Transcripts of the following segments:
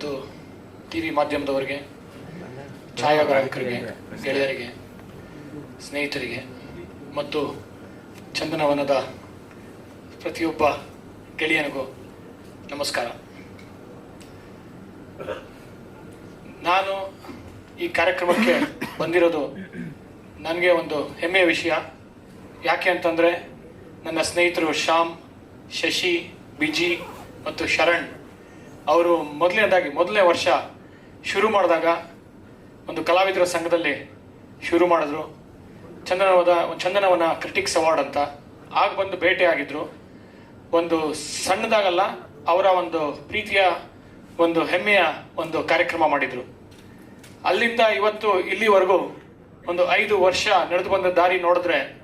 ಮತ್ತು T V ಮಾಧ್ಯಮದವರಿಗೆ, ಛಾಯಾಗ್ರಾಹಕರಿಗೆ, ಗೆಳೆಯರಿಗೆ, ಸ್ನೇಹಿತರಿಗೆ ಮತ್ತು ಚಂದನವನದ ಪ್ರತಿಯೊಬ್ಬ ಗೆಳೆಯನಿಗೂ ನಮಸ್ಕಾರ. ನಾನು ಈ ಕಾರ್ಯಕ್ರಮಕ್ಕೆ ಬಂದಿರೋದು ನನಗೆ ಒಂದು ಹೆಮ್ಮೆಯ ವಿಷಯ. ಯಾಕೆ ಅಂತಂದರೆ ನನ್ನ ಸ್ನೇಹಿತರು ಶ್ಯಾಮ್, ಶಶಿ, ಬಿಜಿ ಮತ್ತು ಶರಣ್ ಅವರು ಮೊದಲನೇದಾಗಿ, ಮೊದಲನೇ ವರ್ಷ ಶುರು ಮಾಡಿದಾಗ ಒಂದು ಕಲಾವಿದರ ಸಂಘದಲ್ಲಿ ಶುರು ಮಾಡಿದ್ರು. ಚಂದನವದ, ಚಂದನವನ ಕ್ರಿಟಿಕ್ಸ್ ಅವಾರ್ಡ್ ಅಂತ. ಆಗ ಬಂದು ಭೇಟಿ ಆಗಿದ್ರು. ಒಂದು ಸಣ್ಣದಾಗಲ್ಲ, ಅವರ ಒಂದು ಪ್ರೀತಿಯ ಒಂದು ಹೆಮ್ಮೆಯ ಒಂದು ಕಾರ್ಯಕ್ರಮ ಮಾಡಿದ್ರು. ಅಲ್ಲಿಂದ ಇವತ್ತು ಇಲ್ಲಿವರೆಗೂ ಒಂದು ಐದು ವರ್ಷ ನಡೆದು ಬಂದ ದಾರಿ ನೋಡಿದ್ರೆ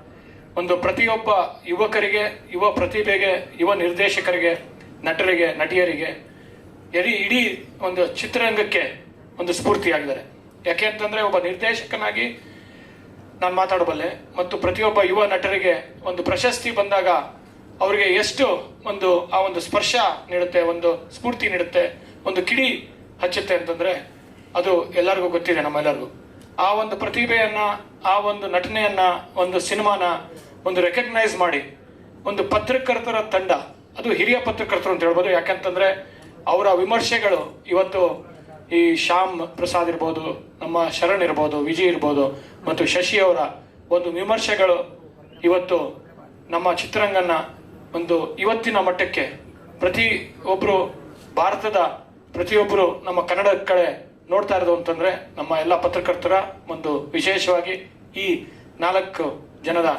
ಒಂದು ಪ್ರತಿಯೊಬ್ಬ ಯುವಕರಿಗೆ, ಯುವ ಪ್ರತಿಭೆಗೆ, ಯುವ ನಿರ್ದೇಶಕರಿಗೆ, ನಟರಿಗೆ, ನಟಿಯರಿಗೆ ಇಡೀ ಇಡೀ ಒಂದು ಚಿತ್ರರಂಗಕ್ಕೆ ಒಂದು ಸ್ಫೂರ್ತಿಯಾಗಿದ್ದಾರೆ. ಯಾಕೆ ಅಂತಂದ್ರೆ ಒಬ್ಬ ನಿರ್ದೇಶಕನಾಗಿ ನಾನು ಮಾತಾಡಬಲ್ಲೆ ಮತ್ತು ಪ್ರತಿಯೊಬ್ಬ ಯುವ ನಟರಿಗೆ ಒಂದು ಪ್ರಶಸ್ತಿ ಬಂದಾಗ ಅವರಿಗೆ ಎಷ್ಟು ಒಂದು ಆ ಒಂದು ಸ್ಪರ್ಶ ನೀಡುತ್ತೆ, ಒಂದು ಸ್ಫೂರ್ತಿ ನೀಡುತ್ತೆ, ಒಂದು ಕಿಡಿ ಹಚ್ಚುತ್ತೆ ಅಂತಂದ್ರೆ ಅದು ಎಲ್ಲರಿಗೂ ಗೊತ್ತಿದೆ, ನಮ್ಮೆಲ್ಲರಿಗೂ. ಆ ಒಂದು ಪ್ರತಿಭೆಯನ್ನು, ಆ ಒಂದು ನಟನೆಯನ್ನ, ಒಂದು ಸಿನಿಮಾನ ಒಂದು ರೆಕಗ್ನೈಸ್ ಮಾಡಿ, ಒಂದು ಪತ್ರಕರ್ತರ ತಂಡ, ಅದು ಹಿರಿಯ ಪತ್ರಕರ್ತರು ಅಂತ ಹೇಳ್ಬೋದು. ಯಾಕಂತಂದ್ರೆ ಅವರ ವಿಮರ್ಶೆಗಳು ಇವತ್ತು ಈ ಶ್ಯಾಮ್ ಪ್ರಸಾದ್ ಇರ್ಬೋದು, ನಮ್ಮ ಶರಣ್ ಇರ್ಬೋದು, ವಿಜಯ್ ಇರ್ಬೋದು, ಮತ್ತು ಶಶಿ ಅವರ ಒಂದು ವಿಮರ್ಶೆಗಳು ಇವತ್ತು ನಮ್ಮ ಚಿತ್ರರಂಗನ ಒಂದು ಇವತ್ತಿನ ಮಟ್ಟಕ್ಕೆ ಪ್ರತಿ ಒಬ್ಬರು ಭಾರತದ ಪ್ರತಿಯೊಬ್ಬರು ನಮ್ಮ ಕನ್ನಡ ಕಡೆ ನೋಡ್ತಾ ಇರೋದು ಅಂತಂದ್ರೆ ನಮ್ಮ ಎಲ್ಲ ಪತ್ರಕರ್ತರ ಒಂದು ವಿಶೇಷವಾಗಿ ಈ ನಾಲ್ಕು ಜನದ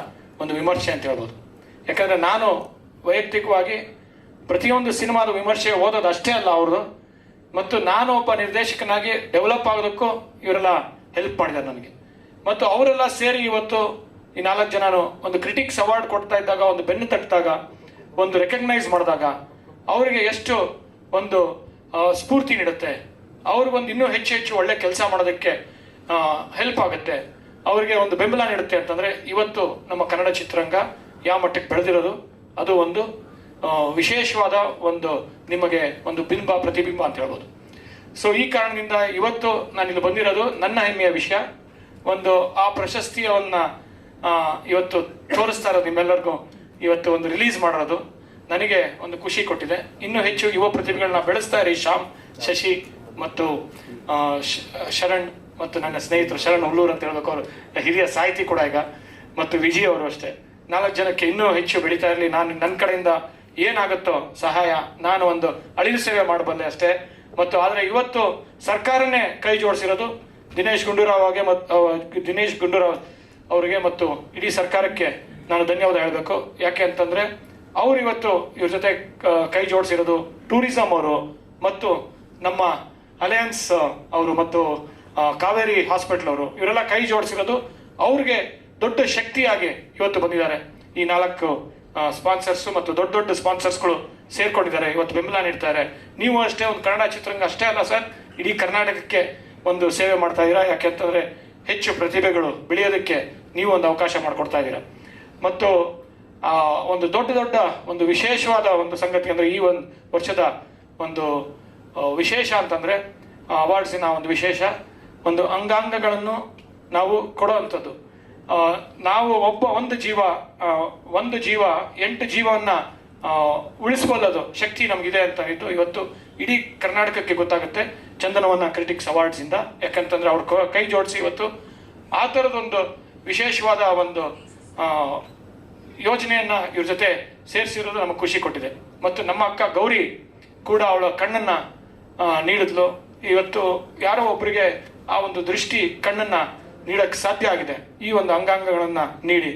ಒಂದು ವಿಮರ್ಶೆ ಅಂತ ಹೇಳ್ಬೋದು. ಯಾಕಂದ್ರೆ ನಾನು ವೈಯಕ್ತಿಕವಾಗಿ ಪ್ರತಿಯೊಂದು ಸಿನಿಮಾದ ವಿಮರ್ಶೆ ಓದೋದು ಅಷ್ಟೇ ಅಲ್ಲ ಅವ್ರದ್ದು. ಮತ್ತು ನಾನು ಒಬ್ಬ ನಿರ್ದೇಶಕನಾಗಿ ಡೆವಲಪ್ ಆಗೋದಕ್ಕೂ ಇವರೆಲ್ಲ ಹೆಲ್ಪ್ ಮಾಡಿದ್ದಾರೆ ನನಗೆ. ಮತ್ತು ಅವರೆಲ್ಲ ಸೇರಿ ಇವತ್ತು ಈ ನಾಲ್ಕು ಜನನು ಒಂದು ಕ್ರಿಟಿಕ್ಸ್ ಅವಾರ್ಡ್ ಕೊಡ್ತಾ ಇದ್ದಾಗ, ಒಂದು ಬೆನ್ನು ತಟ್ಟಿದಾಗ ಒಂದು ರೆಕಗ್ನೈಸ್ ಮಾಡಿದಾಗ ಅವರಿಗೆ ಎಷ್ಟು ಒಂದು ಸ್ಫೂರ್ತಿ ನೀಡುತ್ತೆ. ಅವ್ರಿಗೊಂದು ಇನ್ನೂ ಹೆಚ್ಚು ಹೆಚ್ಚು ಒಳ್ಳೆ ಕೆಲಸ ಮಾಡೋದಕ್ಕೆ ಹೆಲ್ಪ್ ಆಗುತ್ತೆ. ಅವರಿಗೆ ಒಂದು ಬೆಂಬಲ ನೀಡುತ್ತೆ ಅಂತಂದ್ರೆ ಇವತ್ತು ನಮ್ಮ ಕನ್ನಡ ಚಿತ್ರರಂಗ ಯಾವ ಮಟ್ಟಕ್ಕೆ ಬೆಳೆದಿರೋದು, ಅದು ಒಂದು ವಿಶೇಷವಾದ ಒಂದು ನಿಮಗೆ ಒಂದು ಬಿಂಬ ಪ್ರತಿಬಿಂಬ ಅಂತ ಹೇಳ್ಬೋದು. ಸೊ ಈ ಕಾರಣದಿಂದ ಇವತ್ತು ನಾನು ಇಲ್ಲಿ ಬಂದಿರೋದು ನನ್ನ ಹೆಮ್ಮೆಯ ವಿಷಯ. ಒಂದು, ಆ ಪ್ರಶಸ್ತಿಯವನ್ನ ಇವತ್ತು ತೋರಿಸ್ತಾ ಇರೋದು ನಿಮ್ಮೆಲ್ಲರಿಗೂ. ಇವತ್ತು ಒಂದು ರಿಲೀಸ್ ಮಾಡಿರೋದು. ನನಗೆ ಒಂದು ಖುಷಿ ಕೊಟ್ಟಿದೆ. ಇನ್ನೂ ಹೆಚ್ಚು ಯುವ ಪ್ರತಿಭೆಗಳನ್ನ ಬೆಳೆಸ್ತಾ ಇರಿ. ಶ್ಯಾಮ್, ಶಶಿ ಮತ್ತು ಶರಣ್ ಮತ್ತು ನನ್ನ ಸ್ನೇಹಿತರು. ಶರಣ್ ಹುಲ್ಲೂರ್ ಅಂತ ಹೇಳ್ಬೇಕು ಅವರು. ಹಿರಿಯ ಸಾಹಿತಿ ಕೂಡ ಈಗ. ಮತ್ತು ವಿಜಯ್ ಅವರು ಅಷ್ಟೇ. ನಾಲ್ಕು ಜನಕ್ಕೆ ಇನ್ನೂ ಹೆಚ್ಚು ಬೆಳೀತಾ ಇರಲಿ. ನಾನು ನನ್ನ ಕಡೆಯಿಂದ ಏನಾಗುತ್ತೋ ಸಹಾಯ ನಾನು ಒಂದು ಅಳಿಲು ಸೇವೆ ಮಾಡಬಲ್ಲೆ ಅಷ್ಟೇ. ಮತ್ತು ಆದರೆ ಇವತ್ತು ಸರ್ಕಾರನೇ ಕೈ ಜೋಡಿಸಿರೋದು ದಿನೇಶ್ ಗುಂಡೂರಾವ್ ಅವರಿಗೆ ಮತ್ತು ದಿನೇಶ್ ಗುಂಡೂರಾವ್ ಅವರಿಗೆ ಮತ್ತು ಇಡೀ ಸರ್ಕಾರಕ್ಕೆ ನಾನು ಧನ್ಯವಾದ ಹೇಳಬೇಕು. ಯಾಕೆ ಅಂತಂದ್ರೆ ಅವ್ರು ಇವತ್ತು ಇವ್ರ ಜೊತೆ ಕೈ ಜೋಡಿಸಿರೋದು ಟೂರಿಸಂ ಅವರು ಮತ್ತು ನಮ್ಮ ಅಲಯನ್ಸ್ ಅವರು ಮತ್ತು ಕಾವೇರಿ ಹಾಸ್ಪಿಟಲ್ ಅವರು, ಇವರೆಲ್ಲ ಕೈ ಜೋಡಿಸಿರೋದು ಅವ್ರಿಗೆ ದೊಡ್ಡ ಶಕ್ತಿಯಾಗಿ ಇವತ್ತು ಬಂದಿದ್ದಾರೆ. ಈ ನಾಲ್ಕು ಸ್ಪಾನ್ಸರ್ಸ್ ಮತ್ತು ದೊಡ್ಡ ದೊಡ್ಡ ಸ್ಪಾನ್ಸರ್ಸ್ಗಳು ಸೇರ್ಕೊಂಡಿದ್ದಾರೆ. ಇವತ್ತು ಬೆಂಬಲ ನೀಡ್ತಾರೆ. ನೀವು ಅಷ್ಟೇ ಒಂದು ಕನ್ನಡ ಚಿತ್ರರಂಗ ಅಷ್ಟೇ ಅಲ್ಲ ಸರ್, ಇಡೀ ಕರ್ನಾಟಕಕ್ಕೆ ಒಂದು ಸೇವೆ ಮಾಡ್ತಾ ಇದ್ದೀರಾ? ಯಾಕೆಂತಂದ್ರೆ ಹೆಚ್ಚು ಪ್ರತಿಭೆಗಳು ಬೆಳೆಯೋದಕ್ಕೆ ನೀವು ಒಂದು ಅವಕಾಶ ಮಾಡಿಕೊಡ್ತಾ ಇದ್ದೀರಾ. ಮತ್ತು ಒಂದು ದೊಡ್ಡ ದೊಡ್ಡ ಒಂದು ವಿಶೇಷವಾದ ಒಂದು ಸಂಗತಿ ಅಂದ್ರೆ ಈ ಒಂದು ವರ್ಷದ ಒಂದು ವಿಶೇಷ ಅಂತಂದ್ರೆ ಅವಾರ್ಡ್ಸಿನ ಒಂದು ವಿಶೇಷ. ಒಂದು ಅಂಗಾಂಗಗಳನ್ನು ನಾವು ಕೊಡುವಂಥದ್ದು. ನಾವು ಒಬ್ಬ ಒಂದು ಜೀವ ಒಂದು ಜೀವ, ಎಂಟು ಜೀವವನ್ನ ಉಳಿಸ್ಕೊಳ್ಳೋದು ಶಕ್ತಿ ನಮಗಿದೆ ಅಂತ ಇದ್ದು ಇವತ್ತು ಇಡೀ ಕರ್ನಾಟಕಕ್ಕೆ ಗೊತ್ತಾಗುತ್ತೆ ಚಂದನವನ್ನ ಕ್ರಿಟಿಕ್ಸ್ ಅವಾರ್ಡ್ಸ್ ಇಂದ. ಯಾಕಂತಂದ್ರೆ ಅವ್ರ ಕೈ ಜೋಡಿಸಿ ಇವತ್ತು ಆ ಥರದೊಂದು ವಿಶೇಷವಾದ ಒಂದು ಯೋಜನೆಯನ್ನು ಇವ್ರ ಜೊತೆ ಸೇರಿಸಿರೋದು ನಮಗೆ ಖುಷಿ ಕೊಟ್ಟಿದೆ. ಮತ್ತು ನಮ್ಮ ಅಕ್ಕ ಗೌರಿ ಕೂಡ ಅವಳ ಕಣ್ಣನ್ನ ನೀಡಿದ್ಲು. ಇವತ್ತು ಯಾರೋ ಒಬ್ಬರಿಗೆ ಆ ಒಂದು ದೃಷ್ಟಿ ಕಣ್ಣನ್ನ ನೀಡಕ್ ಸಾಧ್ಯ ಆಗಿದೆ. ಈ ಒಂದು ಅಂಗಾಂಗಗಳನ್ನು ನೀಡಿ.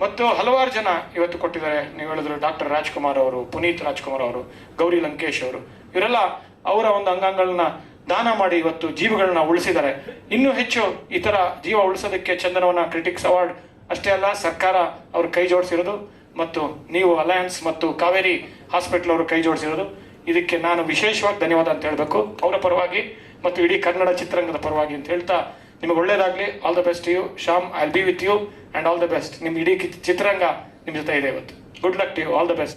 ಮತ್ತು ಹಲವಾರು ಜನ ಇವತ್ತು ಕೊಟ್ಟಿದ್ದಾರೆ. ನೀವು ಹೇಳಿದ್ರು ಡಾಕ್ಟರ್ ರಾಜ್ಕುಮಾರ್ ಅವರು, ಪುನೀತ್ ರಾಜ್ಕುಮಾರ್ ಅವರು, ಗೌರಿ ಲಂಕೇಶ್ ಅವರು. ಇವರೆಲ್ಲ ಅವರ ಒಂದು ಅಂಗಾಂಗಗಳನ್ನ ದಾನ ಮಾಡಿ ಇವತ್ತು ಜೀವಗಳನ್ನ ಉಳಿಸಿದ್ದಾರೆ. ಇನ್ನೂ ಹೆಚ್ಚು ಈ ಜೀವ ಉಳಿಸೋದಕ್ಕೆ ಚಂದನವನ ಕ್ರಿಟಿಕ್ಸ್ ಅವಾರ್ಡ್ ಅಷ್ಟೇ ಅಲ್ಲ, ಸರ್ಕಾರ ಅವ್ರ ಕೈ ಜೋಡಿಸಿರೋದು ಮತ್ತು ನೀವು ಅಲಯನ್ಸ್ ಮತ್ತು ಕಾವೇರಿ ಹಾಸ್ಪಿಟಲ್ ಅವರು ಕೈ ಜೋಡಿಸಿರೋದು. ಇದಕ್ಕೆ ನಾನು ವಿಶೇಷವಾಗಿ ಧನ್ಯವಾದ ಅಂತ ಹೇಳಬೇಕು. ಅವರ ಪರವಾಗಿ ಮತ್ತು ಇಡೀ ಕನ್ನಡ ಚಿತ್ರರಂಗದ ಪರವಾಗಿ ಅಂತ ಹೇಳ್ತಾ ನಿಮಗೆ ಒಳ್ಳೇದಾಗ್ಲಿ. All the best you Shyam I be with you and all the best ನಿಮ್ಮ ಇಡೀ ಚಿತ್ರರಂಗ ನಿಮ್ಮ ಜೊತೆ ಇದೆ ಇವತ್ತು. Good luck to you all the best